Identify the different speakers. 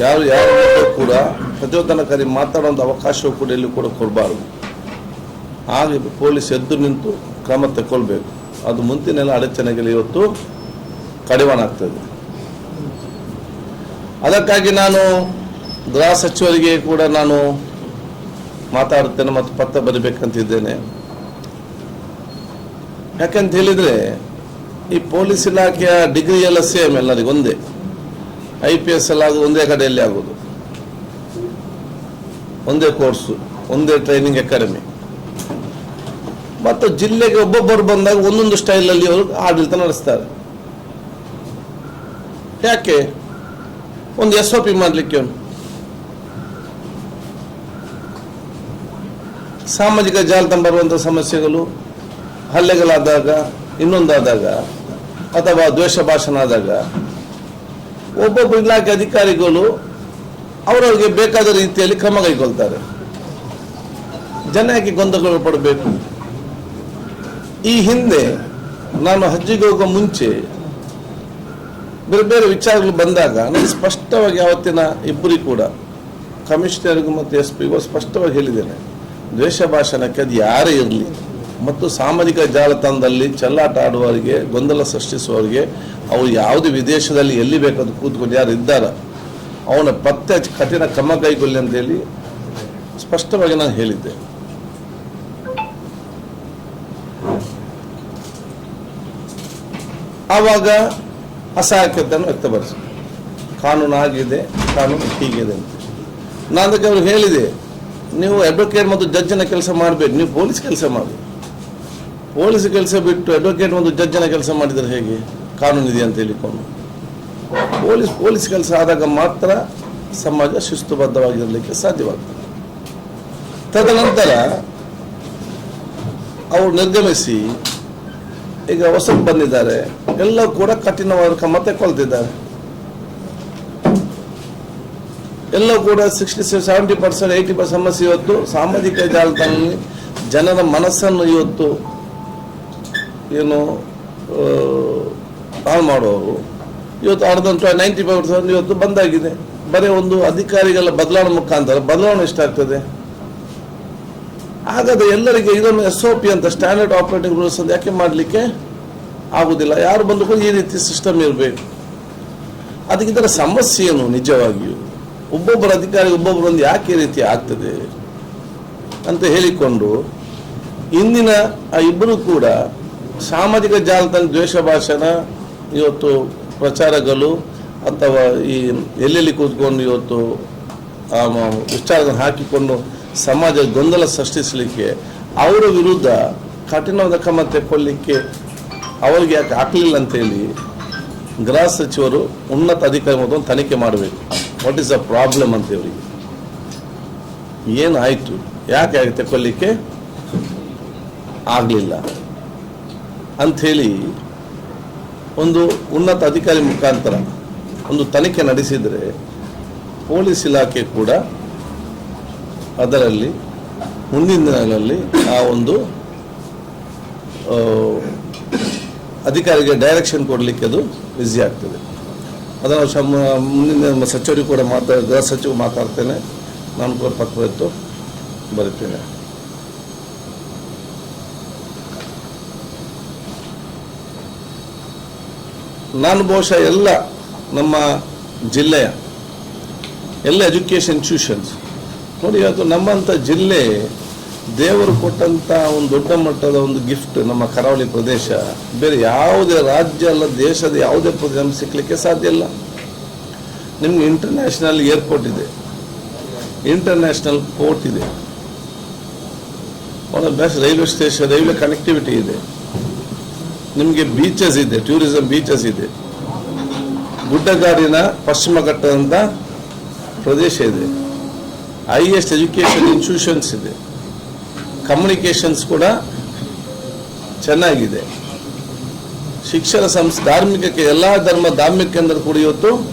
Speaker 1: ಯಾರು ಯಾರು ಕೂಡ ಪ್ರಚೋದನಕಾರಿ ಮಾತಾಡುವಂಥ ಅವಕಾಶವೂ ಕೂಡ ಎಲ್ಲಿ ಕೂಡ ಕೊಡಬಾರ್ದು. ಹಾಗೆ ಪೊಲೀಸ್ ಎದ್ದು ನಿಂತು ಕ್ರಮ ತಗೊಳ್ಬೇಕು ಅದು ಮುಂತಿನೆಲ್ಲ ಅಡಚಣೆಗಳು ಇವತ್ತು ಕಡಿವಾಣ ಆಗ್ತದೆ. ಅದಕ್ಕಾಗಿ ನಾನು ಗೃಹ ಸಚಿವರಿಗೆ ಕೂಡ ನಾನು ಮಾತಾಡುತ್ತೇನೆ ಮತ್ತು ಪತ್ರ ಬರಿಬೇಕಂತಿದ್ದೇನೆ. ಯಾಕಂತ ಹೇಳಿದ್ರೆ ಈ ಪೊಲೀಸ್ ಇಲಾಖೆಯ ಡಿಗ್ರಿ ಎಲ್ಲ ಸೇಮ್ ಎಲ್ಲರಿಗೂ ಒಂದೇ ಐ ಪಿ ಎಸ್ ಎಲ್ಲ ಒಂದೇ ಕಡೆಯಲ್ಲಿ ಆಗೋದು. ಒಂದೇ ಕೋರ್ಸು ಒಂದೇ ಟ್ರೈನಿಂಗ್ ಅಕಾಡೆಮಿ ಮತ್ತು ಜಿಲ್ಲೆಗೆ ಒಬ್ಬೊಬ್ಬರು ಬಂದಾಗ ಒಂದೊಂದು ಸ್ಟೈಲಲ್ಲಿ ಅವರು ಆಡಳಿತ ನಡೆಸ್ತಾರೆ. ಯಾಕೆ? ಒಂದು ಎಸ್ ಒ ಪಿ ಮಾಡಲಿಕ್ಕೆ ಅವನು ಸಾಮಾಜಿಕ ಜಾಲತಾಣ ಬರುವಂಥ ಸಮಸ್ಯೆಗಳು, ಹಲ್ಲೆಗಳಾದಾಗ, ಇನ್ನೊಂದಾದಾಗ, ಅಥವಾ ದ್ವೇಷ ಭಾಷಣ ಆದಾಗ ಒಬ್ಬೊಬ್ಬ ಇಲಾಖೆ ಅಧಿಕಾರಿಗಳು ಅವರವರಿಗೆ ಬೇಕಾದ ರೀತಿಯಲ್ಲಿ ಕ್ರಮ ಕೈಗೊಳ್ತಾರೆ. ಜನ ಯಾಕೆ ಗೊಂದಲ ಪಡಬೇಕು? ಈ ಹಿಂದೆ ನಾನು ಹಜ್ಜಿಗೆ ಹೋಗುವ ಮುಂಚೆ ಬೇರೆ ಬೇರೆ ವಿಚಾರಗಳು ಬಂದಾಗ ನನಗೆ ಸ್ಪಷ್ಟವಾಗಿ ಅವತ್ತಿನ ಇಬ್ಬರಿಗೂ ಕೂಡ ಕಮಿಷನರ್ಗೂ ಮತ್ತು ಎಸ್ ಪಿಗೂ ಸ್ಪಷ್ಟವಾಗಿ ಹೇಳಿದ್ದೇನೆ. ದ್ವೇಷ ಭಾಷಣಕ್ಕೆ ಅದು ಯಾರೇ ಇರಲಿ. ಮತ್ತು ಸಾಮಾಜಿಕ ಜಾಲತಾಣದಲ್ಲಿ ಚೆಲ್ಲಾಟ ಆಡುವವರಿಗೆ, ಗೊಂದಲ ಸೃಷ್ಟಿಸುವವರಿಗೆ, ಅವರು ಯಾವುದೇ ವಿದೇಶದಲ್ಲಿ ಎಲ್ಲಿ ಬೇಕಾದ್ರೂ ಕೂತ್ಕೊಂಡು ಯಾರು ಇದ್ದಾರ, ಅವನ ಪತ್ತೆ ಕಠಿಣ ಕ್ರಮ ಕೈಗೊಳ್ಳಿ ಅಂತೇಳಿ ಸ್ಪಷ್ಟವಾಗಿ ನಾನು ಹೇಳಿದ್ದೆ. ಆವಾಗ ಅಸಹಾಯಕತೆಯನ್ನು ವ್ಯಕ್ತಪಡಿಸಿ ಕಾನೂನು ಆಗಿದೆ, ಕಾನೂನು ಹೀಗಿದೆ ಅಂತ. ನಾನು ಅದಕ್ಕೆ ಅವ್ರು ಹೇಳಿದೆ, ನೀವು ಅಡ್ವೊಕೇಟ್ ಮತ್ತು ಜಡ್ಜನ ಕೆಲಸ ಮಾಡಬೇಕು, ನೀವು ಪೊಲೀಸ್ ಕೆಲಸ ಮಾಡಿ ಪೊಲೀಸ್ ಕೆಲಸ ಬಿಟ್ಟು ಅಡ್ವೊಕೇಟ್ ಒಂದು ಜಡ್ಜನ ಕೆಲಸ ಮಾಡಿದರೆ ಹೇಗೆ? ಕಾನೂನಿದೆ ಅಂತ ಹೇಳಿಕೊಂಡು. ಪೊಲೀಸ್ ಪೊಲೀಸ್ ಕೆಲಸ ಆದಾಗ ಮಾತ್ರ ಸಮಾಜ ಶಿಸ್ತುಬದ್ಧವಾಗಿರಲಿಕ್ಕೆ ಸಾಧ್ಯವಾಗ್ತದೆ. ತದನಂತರ ಅವರು ನಿರ್ಗಮಿಸಿ ಈಗ ಹೊಸದು ಬಂದಿದ್ದಾರೆ. ಎಲ್ಲ ಕೂಡ ಕಠಿಣವಾದ ಕ್ರಮ ಕೊಳ್ತಿದ್ದಾರೆ ಎಲ್ಲ ಕೂಡ sixty seventy percent eighty percent ಸಮಸ್ಯೆ ಇವತ್ತು. ಸಾಮಾಜಿಕ ಜಾಲತಾಣದಲ್ಲಿ ಜನರ ಮನಸ್ಸನ್ನು ಇವತ್ತು ಏನು ಹಾಳು ಮಾಡುವವರು ಇವತ್ತು ಅರ್ಧ ನೈಂಟಿ ಫೈವ್ ಪರ್ಸೆಂಟ್ ಇವತ್ತು ಬಂದಾಗಿದೆ. ಬರೀ ಒಂದು ಅಧಿಕಾರಿಗಳ ಬದಲಾವಣೆ ಮುಖಾಂತರ ಬದಲಾವಣೆ ಎಷ್ಟಾಗ್ತದೆ ಹಾಗಾದ್ರೆ ಎಲ್ಲರಿಗೆ ಇದನ್ನು ಎಸ್ ಒ ಪಿ ಅಂತ ಸ್ಟ್ಯಾಂಡರ್ಡ್ ಆಪರೇಟಿಂಗ್ ರೂಲ್ಸ್ ಅಂತ ಯಾಕೆ ಮಾಡಲಿಕ್ಕೆ ಆಗುದಿಲ್ಲ? ಯಾರು ಬಂದು ಕೂಡ ಈ ರೀತಿ ಸಿಸ್ಟಮ್ ಇರಬೇಕು. ಅದಕ್ಕಿಂತ ಸಮಸ್ಯೆ ಏನು ನಿಜವಾಗಿಯೂ? ಒಬ್ಬೊಬ್ಬರ ಅಧಿಕಾರಿ ಒಬ್ಬೊಬ್ಬರೊಂದು ಯಾಕೆ ಈ ರೀತಿ ಆಗ್ತದೆ? ಅಂತ ಹೇಳಿಕೊಂಡು ಇಂದಿನ ಆ ಇಬ್ಬರು ಕೂಡ ಸಾಮಾಜಿಕ ಜಾಲತಾಣ ದ್ವೇಷ ಭಾಷಣ ಇವತ್ತು ಪ್ರಚಾರಗಳು ಅಥವಾ ಈ ಎಲ್ಲೆಲ್ಲಿ ಕೂತ್ಕೊಂಡು ಇವತ್ತು ವಿಚಾರಗಳನ್ನು ಹಾಕಿಕೊಂಡು ಸಮಾಜ ಗೊಂದಲ ಸೃಷ್ಟಿಸಲಿಕ್ಕೆ ಅವರ ವಿರುದ್ಧ ಕಠಿಣವಾದ ಕ್ರಮ ತೆಕ್ಕೊಳ್ಳಿಕ್ಕೆ ಅವರಿಗೆ ಯಾಕೆ ಹಾಕಲಿಲ್ಲ ಅಂತೇಳಿ ಗೃಹ ಸಚಿವರು ಉನ್ನತ ಅಧಿಕಾರಿ ಒಂದು ತನಿಖೆ ಮಾಡಬೇಕು. ವಾಟ್ ಈಸ್ ಅ ಪ್ರಾಬ್ಲಮ್ ಅಂತ ಇವರಿಗೆ ಏನಾಯಿತು? ಯಾಕೆ ಯಾಕೆ ತೆಕ್ಕೊಳ್ಳಿಕ್ಕೆ ಆಗಲಿಲ್ಲ? ಅಂಥೇಳಿ ಒಂದು ಉನ್ನತ ಅಧಿಕಾರಿ ಮುಖಾಂತರ ಒಂದು ತನಿಖೆ ನಡೆಸಿದರೆ ಪೊಲೀಸ್ ಇಲಾಖೆ ಕೂಡ ಅದರಲ್ಲಿ ಮುಂದಿನ ದಿನಗಳಲ್ಲಿ ಆ ಒಂದು ಅಧಿಕಾರಿಗೆ ಡೈರೆಕ್ಷನ್ ಕೊಡಲಿಕ್ಕೆ ಅದು ಈಸಿ ಆಗ್ತದೆ. ಅದನ್ನು ಮುಂದಿನ ಸಚಿವರಿಗೆ ಕೂಡ ಮಾತಾ ಗೃಹ ಸಚಿವ ಮಾತಾಡ್ತೇನೆ. ನಾನು ಕೂಡ ಪತ್ರ ಇತ್ತು ಬರುತ್ತೇನೆ. ನಾನು ಬಹುಶಃ ಎಲ್ಲ ನಮ್ಮ ಜಿಲ್ಲೆಯ ಎಲ್ಲ ಎಜುಕೇಷನ್ ಇನ್ಸ್ಟಿಟ್ಯೂಷನ್ಸ್, ನೋಡಿ ಇವತ್ತು ನಮ್ಮಂಥ ಜಿಲ್ಲೆ ದೇವರು ಕೊಟ್ಟಂಥ ಒಂದು ದೊಡ್ಡ ಮಟ್ಟದ ಒಂದು ಗಿಫ್ಟ್ ನಮ್ಮ ಕರಾವಳಿ ಪ್ರದೇಶ, ಬೇರೆ ಯಾವುದೇ ರಾಜ್ಯ ಅಲ್ಲ, ದೇಶದ ಯಾವುದೇ ಪ್ರದೇಶ ನಮ್ಗೆ ಸಾಧ್ಯ ಇಲ್ಲ. ನಿಮ್ಗೆ ಇಂಟರ್ನ್ಯಾಷನಲ್ ಏರ್ಪೋರ್ಟ್ ಇದೆ. ಇಂಟರ್ನ್ಯಾಷನಲ್ ಪೋರ್ಟ್ ಇದೆ. ಒಂದು best railway station railway connectivity ಇದೆ. ನಿಮಗೆ ಬೀಚಸ್ ಇದೆ ಟೂರಿಸಂ ಬೀಚಸ್ ಇದೆ. ಗುಡ್ಡಗಾಡಿನ ಪಶ್ಚಿಮ ಘಟ್ಟದಂಥ ಪ್ರದೇಶ ಇದೆ. ಹೈಯೆಸ್ಟ್ ಎಜುಕೇಷನ್ ಇನ್ಸ್ಟಿಟ್ಯೂಷನ್ಸ್ ಇದೆ. ಕಮ್ಯುನಿಕೇಷನ್ಸ್ ಕೂಡ ಚೆನ್ನಾಗಿದೆ. ಶಿಕ್ಷಣ ಸಂಸ್ ಧಾರ್ಮಿಕಕ್ಕೆ, ಎಲ್ಲ ಧರ್ಮ, ಧಾರ್ಮಿಕ ಕೇಂದ್ರ ಕೂಡ ಇವತ್ತು